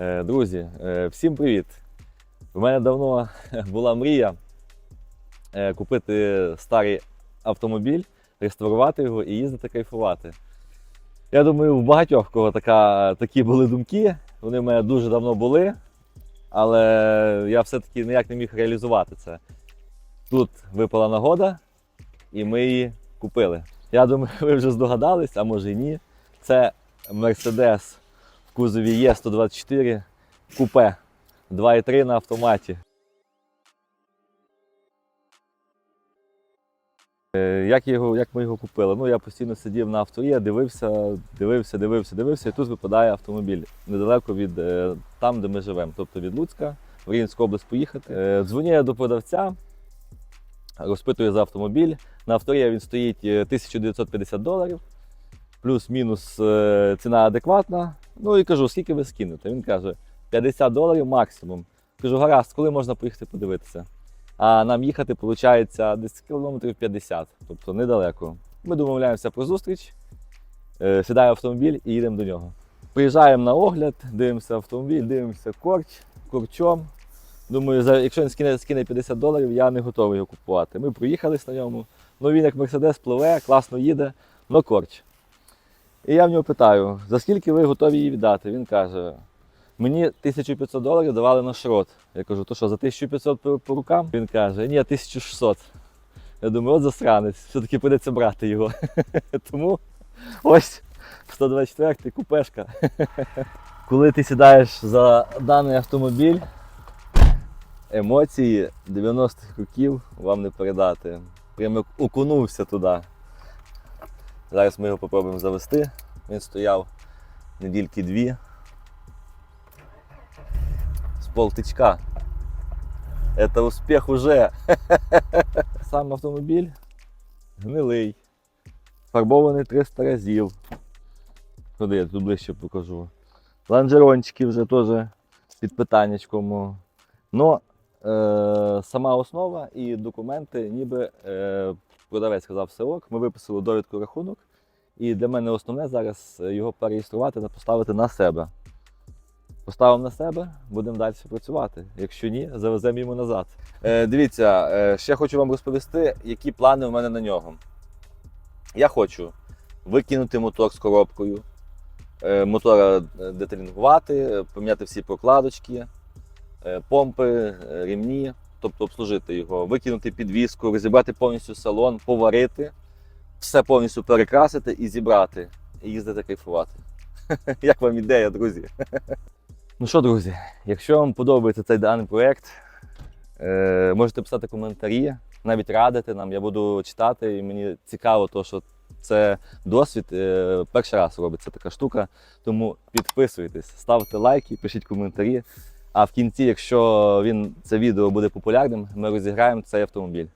Е, Друзі, е, всім привіт! У мене давно була мрія е, купити старий автомобіль, реставрувати його і їздити кайфувати. Я думаю, в багатьох кого така, такі були думки. Вони в мене дуже давно були, але я все-таки ніяк не міг реалізувати це. Тут випала нагода, і ми її купили. Я думаю, ви вже здогадались, а може і ні. Це Mercedes кузові Е124 купе 2.3 на автоматі. Е, Як, його, як ми його купили? Ну, я постійно сидів на авторі, дивився, дивився, дивився, дивився, і тут випадає автомобіль недалеко від е, там, де ми живемо, тобто від Луцька, в Рівненську область поїхати. Е, Дзвоню я до продавця, розпитую за автомобіль. На авторі він стоїть е, 1950 доларів, плюс-мінус ціна адекватна. Ну і кажу, скільки ви скинете? Він каже, 50 доларів максимум. Кажу, гаразд, коли можна поїхати подивитися? А нам їхати, виходить, десь кілометрів 50, тобто недалеко. Ми домовляємося про зустріч, е, сідає автомобіль і їдемо до нього. Приїжджаємо на огляд, дивимося автомобіль, дивимося корч, корчом. Думаю, якщо він скине, скине 50 доларів, я не готовий його купувати. Ми проїхались на ньому. Ну він як Мерседес пливе, класно їде, но корч. І я в нього питаю, за скільки ви готові її віддати? Він каже, мені 1500 доларів давали на шрот. Я кажу, то що, за 1500 по, по рукам? Він каже, ні, 1600. Я думаю, от засранець, все-таки прийдеться брати його. Тому ось 124-й купешка. Коли ти сідаєш за даний автомобіль, емоції 90-х років вам не передати. Прямо окунувся туди. Зараз ми його спробуємо завести. Він стояв недільки дві. З полтичка. Це успіх уже. Сам автомобіль гнилий. Фарбований 300 разів. Куди я тут ближче покажу. Ланжерончики вже теж під питаннячком. Но е, сама основа і документи, ніби е, продавець сказав все ок. Ми виписали довідку рахунок. І для мене основне зараз його переєструвати та поставити на себе. Поставимо на себе, будемо далі працювати. Якщо ні, завеземо йому назад. Е, дивіться, е, ще хочу вам розповісти, які плани у мене на нього. Я хочу викинути мотор з коробкою, е, мотора е, деталінгувати, е, поміняти всі прокладочки, е, помпи, е, рівні, тобто обслужити його, викинути підвіску, розібрати повністю салон, поварити, все повністю перекрасити і зібрати, і їздити кайфувати. Як вам ідея, друзі? Ну що, друзі, якщо вам подобається цей даний проєкт, е, можете писати коментарі, навіть радити нам. Я буду читати, і мені цікаво, то, що це досвід. е, перший раз робиться така штука. Тому підписуйтесь, ставте лайки, пишіть коментарі. А в кінці, якщо він це відео буде популярним, ми розіграємо цей автомобіль.